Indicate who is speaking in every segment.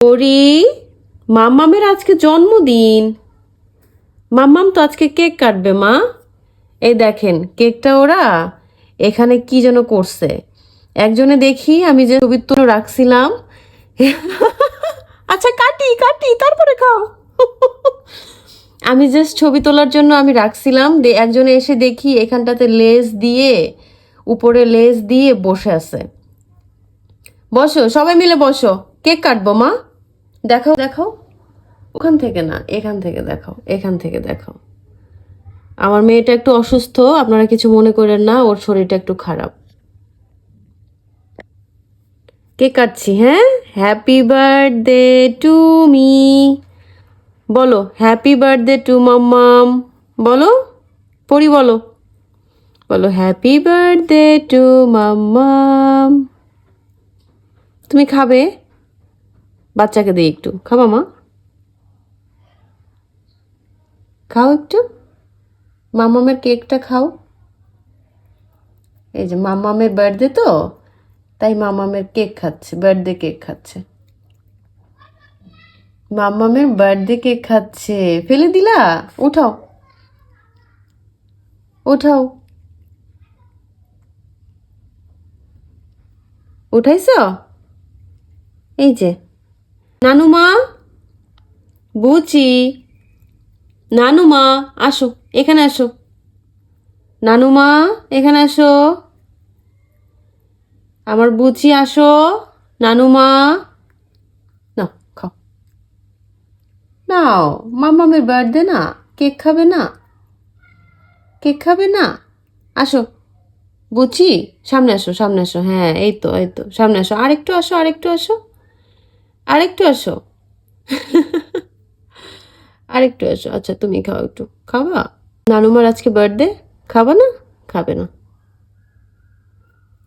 Speaker 1: ওরি, মাম্মামের আজকে জন্মদিন। মাম্মাম তো আজকে কেক কাটবে, মা। এই দেখেন, কেকটা ওরা এখানে কি যেন করছে। একজনে দেখি আমি যে ছবির তুলে রাখছিলাম। আচ্ছা কাটি কাটি, তারপরে খাও। আমি জাস্ট ছবি তোলার জন্য আমি রাখছিলাম। একজনে এসে দেখি এখানটাতে লেস দিয়ে, উপরে লেস দিয়ে বসে আছে। বসো, সবাই মিলে বসো। কেক কাটবো, মা? দেখাও দেখাও। ওখান থেকে না, এখান থেকে দেখাও, এখান থেকে দেখাও। আমার মেয়েটা একটু অসুস্থ, আপনারা কিছু মনে করেন না, ওর শরীরটা একটু খারাপ। কে কাটছি হ্যাঁ? হ্যাপি বার্থডে টু মি বলো হ্যাপি বার্থডে টু মাম্মাম বলো, পড়ি বলো। বলো হ্যাপি বার্থডে টু মাম্মাম তুমি খাবে? বাচ্চাকে দিই একটু। খাবা মা? খাও একটু। মামামের কেকটা খাও। এই যে মামামের বার্থডে তো, তাই মামামের কেক খাচ্ছে বার্থডে কেক খাচ্ছে। মামামের বার্থডে কেক খাচ্ছে। ফেলে দিলা? উঠাও। উঠাও। উঠাইছ? এই যে। নানুমা? বুচি। নানুমা, আসো, এখানে আসো। নানুমা, এখানে আসো। আমার বুচি, আসো। নানুমা। না খাও। নাও, মামামের বার্থডে না, কেক খাবে না? কেক খাবে না? আসো। বুচি, সামনে আসো সামনে আসো। হ্যাঁ এই তো এই তো, সামনে আসো। আরেকটু আসো আরেকটু আসো। আরেকটু আসো। আরেকটু আসো। আচ্ছা তুমি খাও একটু। খাবা? নানুমার আজকে বার্থডে খাবা না? খাবে না।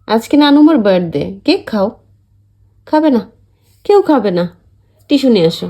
Speaker 1: আজকে নানুমার বার্থডে কেক খাও? খাবে না? কেউ খাবে না। টিস্যু নিয়ে আসো।